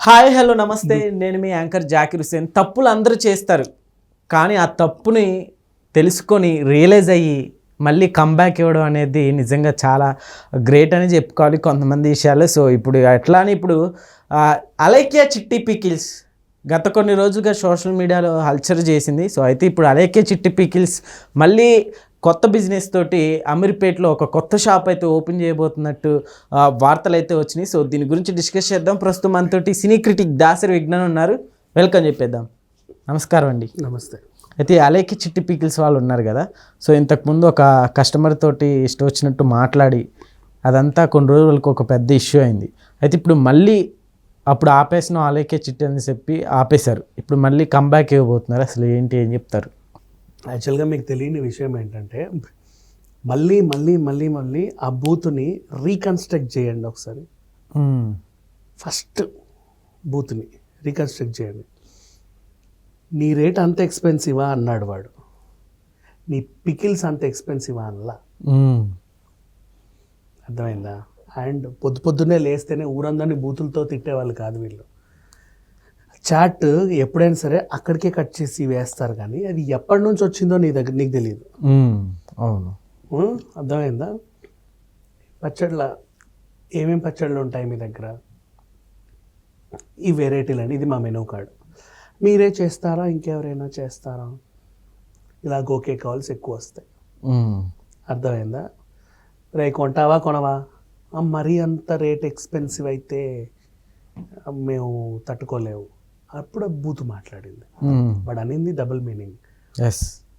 Hi hello నమస్తే. నేను మీ anchor Zakir Hussain తప్పులు అందరూ చేస్తారు కానీ ఆ తప్పుని తెలుసుకొని రియలైజ్ అయ్యి మళ్ళీ కంబ్యాక్ ఇవ్వడం అనేది నిజంగా చాలా గ్రేట్ అని చెప్పుకోవాలి కొంతమంది విషయాలు. సో ఇప్పుడు ఎట్లా అని ఇప్పుడు అలైక్య చిట్టి పికిల్స్ గత కొన్ని రోజులుగా సోషల్ మీడియాలో హల్చర్ చేసింది. సో అయితే ఇప్పుడు అలైక్య చిట్టి పికిల్స్ మళ్ళీ కొత్త బిజినెస్ తోటి అమీర్పేట్లో ఒక కొత్త షాప్ అయితే ఓపెన్ చేయబోతున్నట్టు వార్తలు అయితే వచ్చినాయి. సో దీని గురించి డిస్కస్ చేద్దాం. ప్రస్తుతం మనతోటి సినీ క్రిటిక్ దాసరి విజ్ఞాన్ ఉన్నారు. వెల్కమ్ చెప్పేద్దాం. నమస్కారం అండి. నమస్తే. అయితే అలేకి చిట్టి పీకిల్స్ వాళ్ళు ఉన్నారు కదా. సో ఇంతకుముందు ఒక కస్టమర్ తోటి ఇష్టం వచ్చినట్టు మాట్లాడి అదంతా కొన్ని రోజులకు ఒక పెద్ద ఇష్యూ అయింది. అయితే ఇప్పుడు మళ్ళీ అప్పుడు ఆపేసిన అలేకే చిట్టి అని చెప్పి ఆపేశారు. ఇప్పుడు మళ్ళీ కంబ్యాక్ ఇవ్వబోతున్నారు. అసలు ఏంటి ఏం చెప్తారు? యాక్చువల్గా మీకు తెలియని విషయం ఏంటంటే మళ్ళీ మళ్ళీ మళ్ళీ మళ్ళీ ఆ బూత్ని రీకన్స్ట్రక్ట్ చేయండి ఒకసారి. ఫస్ట్ బూత్ని రీకన్స్ట్రక్ట్ చేయండి. నీ రేట్ అంత ఎక్స్పెన్సివా అన్నాడు వాడు. నీ పికిల్స్ అంత ఎక్స్పెన్సివా అనలా. అర్థమైందా? అండ్ పొద్దు పొద్దున్నే లేస్తేనే ఊరందరినీ బూతులతో తిట్టేవాళ్ళు కాదు వీళ్ళు. చాట్ ఎప్పుడైనా సరే అక్కడికే కట్ చేసి వేస్తారు కానీ అది ఎప్పటి నుంచి వచ్చిందో నీ దగ్గర నీకు తెలియదు. అవును? అర్థమైందా? పచ్చళ్ళ ఏమేం పచ్చళ్ళు ఉంటాయి మీ దగ్గర? ఈ వెరైటీలు అండి ఇది మా మెనూ కార్డ్. మీరే చేస్తారా? ఇంకెవరైనా చేస్తారా? ఇలా గోకే కాల్స్ ఎక్కువ వస్తాయి. అర్థమైందా? రే కొంటావా కొనవా? మరీ అంత రేట్ ఎక్స్పెన్సివ్ అయితే మేము తట్టుకోలేవు. అప్పుడు బూత్ మాట్లాడింది. వాడు అనింది డబుల్ మీనింగ్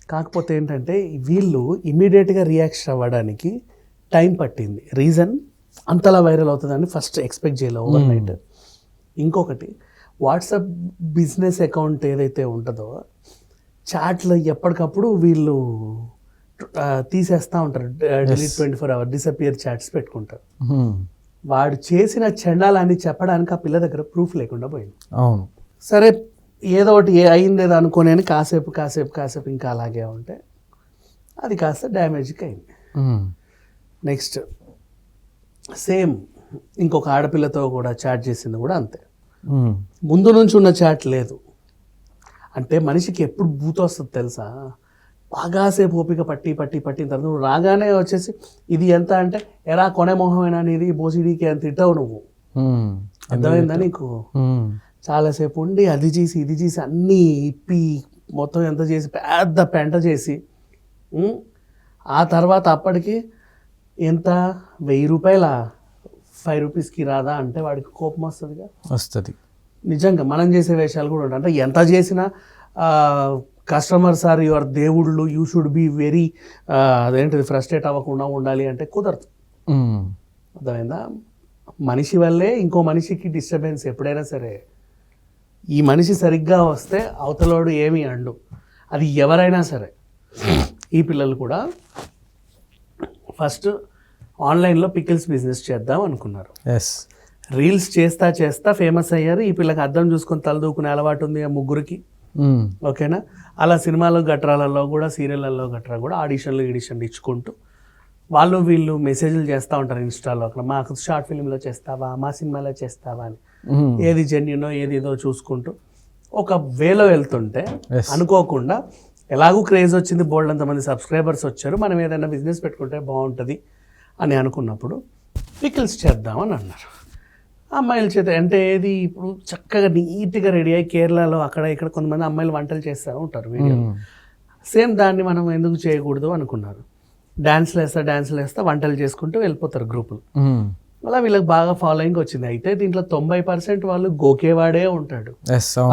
కాకపోతే ఏంటంటే వీళ్ళు ఇమీడియట్గా రియాక్షన్ అవ్వడానికి టైం పట్టింది. రీజన్ అంతలా వైరల్ అవుతుందని ఫస్ట్ ఎక్స్పెక్ట్ చేయలేదు ఓవర్ నైట్ ఇంకొకటి వాట్సాప్ బిజినెస్ అకౌంట్ ఏదైతే ఉంటుందో చాట్లో ఎప్పటికప్పుడు వీళ్ళు తీసేస్తూ ఉంటారు. Delete twenty four hour disappear chats పెట్టుకుంటారు. వాడు చేసిన చండాలని చెప్పడానికి ఆ పిల్ల దగ్గర ప్రూఫ్ లేకుండా పోయింది. అవును. సరే ఏదో ఒకటి ఏ అయిందేదో అనుకోని అని కాసేపు కాసేపు కాసేపు ఇంకా అలాగే ఉంటే అది కాస్త డ్యామేజ్కి అయింది. నెక్స్ట్ సేమ్ ఇంకొక ఆడపిల్లతో కూడా చాట్ చేసింది కూడా అంతే. ముందు నుంచి ఉన్న చాట్ లేదు అంటే మనిషికి ఎప్పుడు బూత్ వస్తుంది తెలుసా బాగాసేపు ఓపిక పట్టి పట్టి పట్టిన తర్వాత నువ్వు రాగానే వచ్చేసి ఇది ఎంత అంటే ఎరా కొనే మొహమేనా నీది బోసిడీకి అని తిట్టావు నువ్వు. అర్థమైందా నీకు. చాలాసేపు ఉండి అది చేసి ఇది చేసి అన్నీ ఇప్పి మొత్తం ఎంత చేసి పెద్ద పెంట చేసి? ఆ తర్వాత అప్పటికి ఎంత? వెయ్యి రూపాయల? ఫైవ్ రూపీస్కి రాదా అంటే వాడికి కోపం వస్తుందిగా. వస్తుంది. నిజంగా మనం చేసే వేషాలు కూడా ఉంటాయి. అంటే ఎంత చేసినా కస్టమర్స్ ఆర్ యువర్ దేవుళ్ళు యూ షుడ్ బి వెరీ అదేంటిది ఫ్రస్ట్రేట్ అవ్వకుండా ఉండాలి అంటే కుదరదు. అర్థమైందా? మనిషి వల్లే ఇంకో మనిషికి డిస్టర్బెన్స్ ఎప్పుడైనా సరే ఈ మనిషి సరిగ్గా వస్తే అవతలోడు ఏమి అండు. అది ఎవరైనా సరే. ఈ పిల్లలు కూడా ఫస్ట్ ఆన్లైన్లో పికిల్స్ బిజినెస్ చేద్దాం అనుకున్నారు. ఎస్ రీల్స్ చేస్తా చేస్తా ఫేమస్ అయ్యారు. ఈ పిల్లకి అద్దం చూసుకొని తలదూకునే అలవాటు ఉంది ఆ ముగ్గురికి. మ్మ్. ఓకేనా? అలా సినిమాలు గట్రాలలో కూడా సీరియళ్ళల్లో గట్రా కూడా ఆడిషన్లు ఎడిషన్లు ఇచ్చుకుంటూ వాళ్ళు వీళ్ళు మెసేజ్లు చేస్తూ ఉంటారు ఇన్స్టాలో. అక్కడ మాకు షార్ట్ ఫిల్మ్లో చేస్తావా? మా సినిమాలో చేస్తావా అని. ఏది జెన్యునో ఏది ఏదో చూసుకుంటూ ఒక వేలో వెళ్తుంటే. అనుకోకుండా ఎలాగూ క్రేజ్ వచ్చింది బోల్డ్ అంతమంది సబ్స్క్రైబర్స్ వచ్చారు మనం ఏదైనా బిజినెస్ పెట్టుకుంటే బాగుంటుంది అని అనుకున్నప్పుడు పికిల్స్ చేద్దామని అన్నారు. అమ్మాయిల చేత అంటే ఏది ఇప్పుడు చక్కగా నీట్గా రెడీ అయ్యి కేరళలో అక్కడ ఇక్కడ కొంతమంది అమ్మాయిలు వంటలు చేస్తూ ఉంటారు వీడియో మ్మ్. సేమ్ దాన్ని మనం ఎందుకు చేయకూడదు అనుకున్నారు. డాన్స్లు వేస్తా డాన్స్లు వేస్తా వంటలు చేసుకుంటూ వెళ్ళిపోతారు గ్రూపులు అలా వీళ్ళకి బాగా ఫాలోయింగ్ వచ్చింది. అయితే దీంట్లో తొంభై పర్సెంట్ వాళ్ళు గోకేవాడే ఉంటాడు.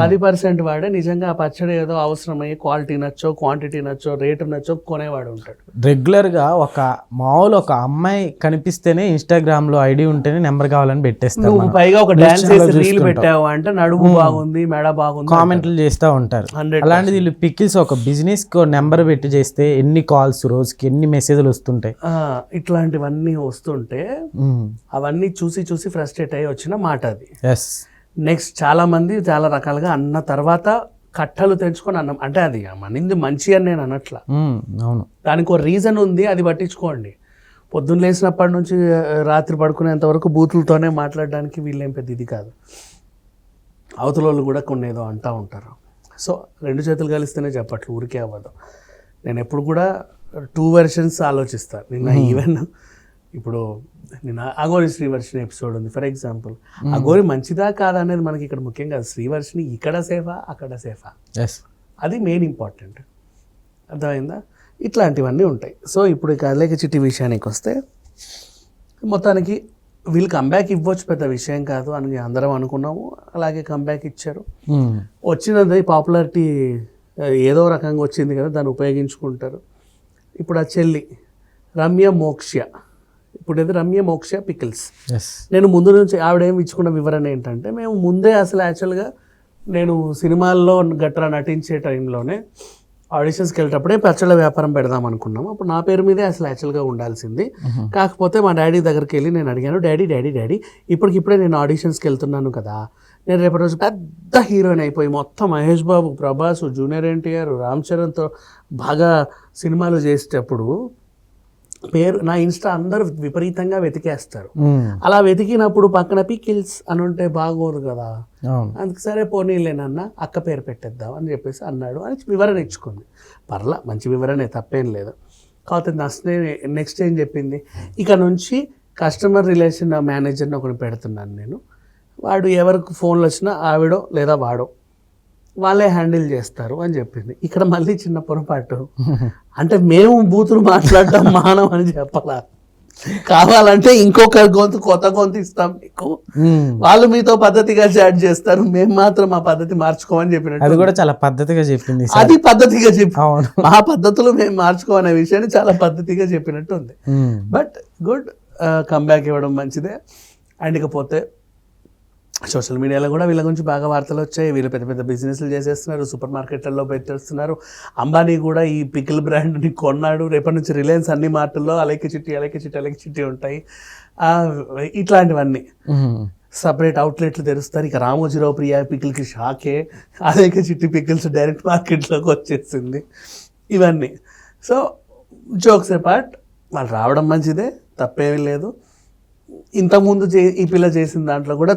పది పర్సెంట్ వాడే నిజంగా ఆ పచ్చడి ఏదో అవసరమయ్యి క్వాలిటీ నచ్చో క్వాంటిటీ నచ్చో రేటు నచ్చో కొనేవాడు ఉంటాడు. రెగ్యులర్గా ఒక మామూలు ఒక అమ్మాయి కనిపిస్తేనే ఇన్స్టాగ్రామ్లో ఐడి ఉంటేనే నెంబర్ కావాలని మనం. పైగా ఒక డాన్స్ రీల్. పెట్టావు అంటే నడుము బాగుంది మెడ బాగుంది కామెంట్లు చేస్తూ ఉంటారు. అలాంటిది వీళ్ళు పికిల్స్ ఒక బిజినెస్ నెంబర్ పెట్టి చేస్తే ఎన్ని కాల్స్ రోజుకి ఎన్ని మెసేజ్లు వస్తుంటాయి? ఇట్లాంటివన్నీ వస్తుంటే అవన్నీ చూసి చూసి ఫ్రస్ట్రేట్ అయ్యి వచ్చిన మాట అది. ఎస్ నెక్స్ట్ చాలా మంది చాలా రకాలుగా అన్న తర్వాత కట్టలు తెంచుకొని అన్నం అంటే అది మనింది మంచి అని నేను అనట్లా. అవును. దానికి ఒక రీజన్ ఉంది అది పట్టించుకోండి. పొద్దున్న లేచినప్పటి నుంచి రాత్రి పడుకునేంత వరకు బూతులతోనే మాట్లాడడానికి వీళ్ళేం పెద్ద ఇది కాదు. అవతల వాళ్ళు కూడా కొన్ని ఏదో అంటూ ఉంటారు. సో రెండు చేతులు కలిస్తేనే చెప్పట్లు ఊరికే అవ్వదు. నేను ఎప్పుడు కూడా టూ వెర్షన్స్ ఆలోచిస్తాను నిన్న ఈవెన్ ఇప్పుడు నిన్న అగోరి శ్రీవర్షిని ఎపిసోడ్ ఉంది. ఫర్ ఎగ్జాంపుల్ అగోరి మంచిదా కాదా అనేది మనకి ఇక్కడ ముఖ్యం కాదు శ్రీవర్షిని ఇక్కడ సేఫా అక్కడ సేఫా? ఎస్ అది మెయిన్ ఇంపార్టెంట్ అర్థమైందా? ఇట్లాంటివన్నీ ఉంటాయి. సో ఇప్పుడు ఇక అలేక చిట్టి విషయానికి వస్తే మొత్తానికి వీళ్ళు కంబ్యాక్ ఇవ్వచ్చు పెద్ద విషయం కాదు అని అందరం అనుకున్నాము. అలాగే కంబ్యాక్ ఇచ్చారు. వచ్చినది పాపులారిటీ ఏదో రకంగా వచ్చింది కదా దాన్ని ఉపయోగించుకుంటారు. ఇప్పుడు ఆ చెల్లి రమ్య మోక్ష. ఇప్పుడు ఇది రమ్య మోక్ష పికిల్స్. నేను ముందు నుంచి ఆవిడ ఏమి ఇచ్చుకున్న వివరణ ఏంటంటే మేము ముందే అసలు యాక్చువల్గా నేను సినిమాల్లో గట్రా నటించే టైంలోనే ఆడిషన్స్కి వెళ్ళేటప్పుడే పచ్చళ్ళ వ్యాపారం పెడదాం అనుకున్నాము. అప్పుడు నా పేరు మీదే అసలు యాక్చువల్గా ఉండాల్సింది. కాకపోతే మా డాడీ దగ్గరికి వెళ్ళి నేను అడిగాను డాడీ డాడీ డాడీ ఇప్పటికిప్పుడే నేను ఆడిషన్స్కి వెళ్తున్నాను కదా. నేను రేపటి రోజు పెద్ద హీరోయిన్ అయిపోయి మొత్తం మహేష్ బాబు ప్రభాస్ జూనియర్ ఎన్టీఆర్ రామ్ చరణ్తో బాగా సినిమాలు చేసేటప్పుడు పేరు నా ఇన్స్టా అందరూ విపరీతంగా వెతికేస్తారు. అలా వెతికినప్పుడు పక్కన పికిల్స్ అని ఉంటే బాగోదు కదా. అందుకు సరే పోనీలేనన్న అక్క పేరు పెట్టేద్దాం అని చెప్పేసి అన్నాడు అని వివరణ ఇచ్చుకుంది. పర్లా మంచి వివరణే తప్పేం లేదు. కాకపోతే నష్టం నెక్స్ట్ ఏం చెప్పింది? ఇక నుంచి కస్టమర్ రిలేషన్ మేనేజర్ని ఒకటి పెడుతున్నాను నేను. వాడు ఎవరికి ఫోన్లు వచ్చినా ఆవిడో లేదా వాడో. వాళ్ళే హ్యాండిల్ చేస్తారు అని చెప్పింది. ఇక్కడ మళ్ళీ చిన్న పొరపాటు. అంటే మేము బూతులు మాట్లాడటం మానం అని చెప్పాలా? కావాలంటే ఇంకొక గొంతు కొత్త గొంతు ఇస్తాం మీకు. వాళ్ళు మీతో పద్ధతిగా చాట్ చేస్తారు. మేము మాత్రం ఆ పద్ధతి మార్చుకోమని చెప్పినట్టు అది కూడా చాలా పద్ధతిగా చెప్పింది అది పద్ధతిగా చెప్పి అవును. మా పద్ధతులు మేము మార్చుకోమనే విషయాన్ని చాలా పద్ధతిగా చెప్పినట్టు ఉంది. బట్ గుడ్ కంబ్యాక్ ఇవ్వడం మంచిదే. అండ్ ఇకపోతే సోషల్ మీడియాలో కూడా వీళ్ళ గురించి బాగా వార్తలు వచ్చాయి. వీళ్ళు పెద్ద పెద్ద బిజినెస్లు చేసేస్తున్నారు సూపర్ మార్కెట్లలో పెట్టేస్తున్నారు. అంబానీ కూడా ఈ పికిల్ బ్రాండ్ని కొన్నాడు. రేపటి నుంచి రిలయన్స్ అన్ని మార్టుల్లో అలెక్కి చిట్టి అలైకి చిట్టి అలెక్కి చిట్టి ఉంటాయి. ఇట్లాంటివన్నీ. సపరేట్ అవుట్లెట్లు తెరుస్తారు. ఇక రామోజీరావు ప్రియా పికిల్కి షాకే. అదేక చిట్టి పికిల్స్ డైరెక్ట్ మార్కెట్లోకి వచ్చేసింది. ఇవన్నీ. సో జోక్స్ పార్ట్ వాళ్ళు రావడం మంచిదే తప్పేమీ లేదు. ఇంతకుముందు చే ఈ పిల్ల చేసిన దాంట్లో కూడా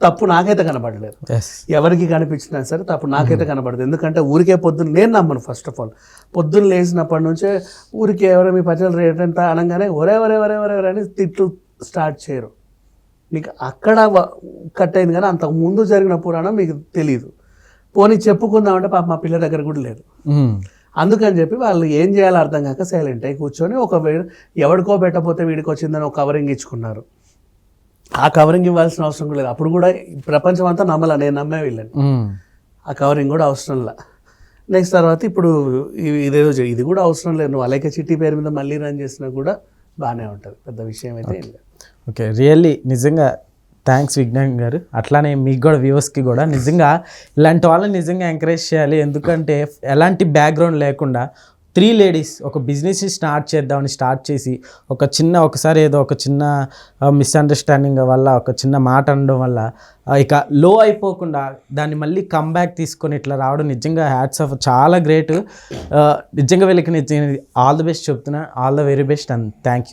తప్పు నాకైతే కనపడలేదు ఎస్ ఎవరికి కనిపించినా సరే తప్పు నాకైతే కనపడదు ఎందుకంటే ఊరికే పొద్దున్న నేను నమ్మను ఫస్ట్ ఆఫ్ ఆల్ పొద్దున్న లేచినప్పటి నుంచే ఊరికే ఎవరో మీ పచ్చడి రేట్ ఎంత అనగానే ఒరే ఒరే ఒరే ఒరే ఒరే అని తిట్లు స్టార్ట్ చేయరు. మీకు అక్కడ కట్ అయింది కానీ అంతకు ముందు జరిగిన పురాణం మీకు తెలియదు పోనీ చెప్పుకుందామంటే పాప మా పిల్ల దగ్గర కూడా లేదు. మ్మ్. అందుకని చెప్పి వాళ్ళు ఏం చేయాలో అర్థం కాక సైలెంట్ అయి కూర్చొని ఒక ఎవడికో పెట్టకపోతే వీడికి వచ్చిందని ఒక కవరింగ్ ఇచ్చుకున్నారు. ఆ కవరింగ్ ఇవ్వాల్సిన అవసరం కూడా లేదు. అప్పుడు కూడా ప్రపంచం అంతా నమ్మలా. నేను నమ్మే వీళ్ళని. ఆ కవరింగ్ కూడా అవసరంలా నెక్స్ట్ తర్వాత ఇప్పుడు ఇదేదో ఇది కూడా అవసరం లేదు. నువ్వు అలేక చిట్టి పేరు మీద మళ్ళీ రన్ చేసినా కూడా బాగానే ఉంటుంది. పెద్ద విషయం అయితే ఓకే. రియల్లీ నిజంగా థ్యాంక్స్ విజ్ఞాన్ గారు. అట్లానే మీకు కూడా వ్యూవర్స్కి కూడా. నిజంగా ఇలాంటి వాళ్ళని నిజంగా ఎంకరేజ్ చేయాలి. ఎందుకంటే ఎలాంటి బ్యాక్గ్రౌండ్ లేకుండా త్రీ లేడీస్ ఒక బిజినెస్ స్టార్ట్ చేద్దామని స్టార్ట్ చేసి ఒక చిన్న ఒకసారి ఏదో ఒక చిన్న మిస్అండర్స్టాండింగ్ వల్ల ఒక చిన్న మాట అనడం వల్ల ఇక లో అయిపోకుండా దాన్ని మళ్ళీ కంబ్యాక్ తీసుకొని ఇట్లా రావడం నిజంగా హ్యాట్స్ ఆఫ్ చాలా గ్రేట్ నిజంగా వీళ్ళకి నిజంగా ఆల్ ద బెస్ట్ చెప్తున్నా. All the very best and thank you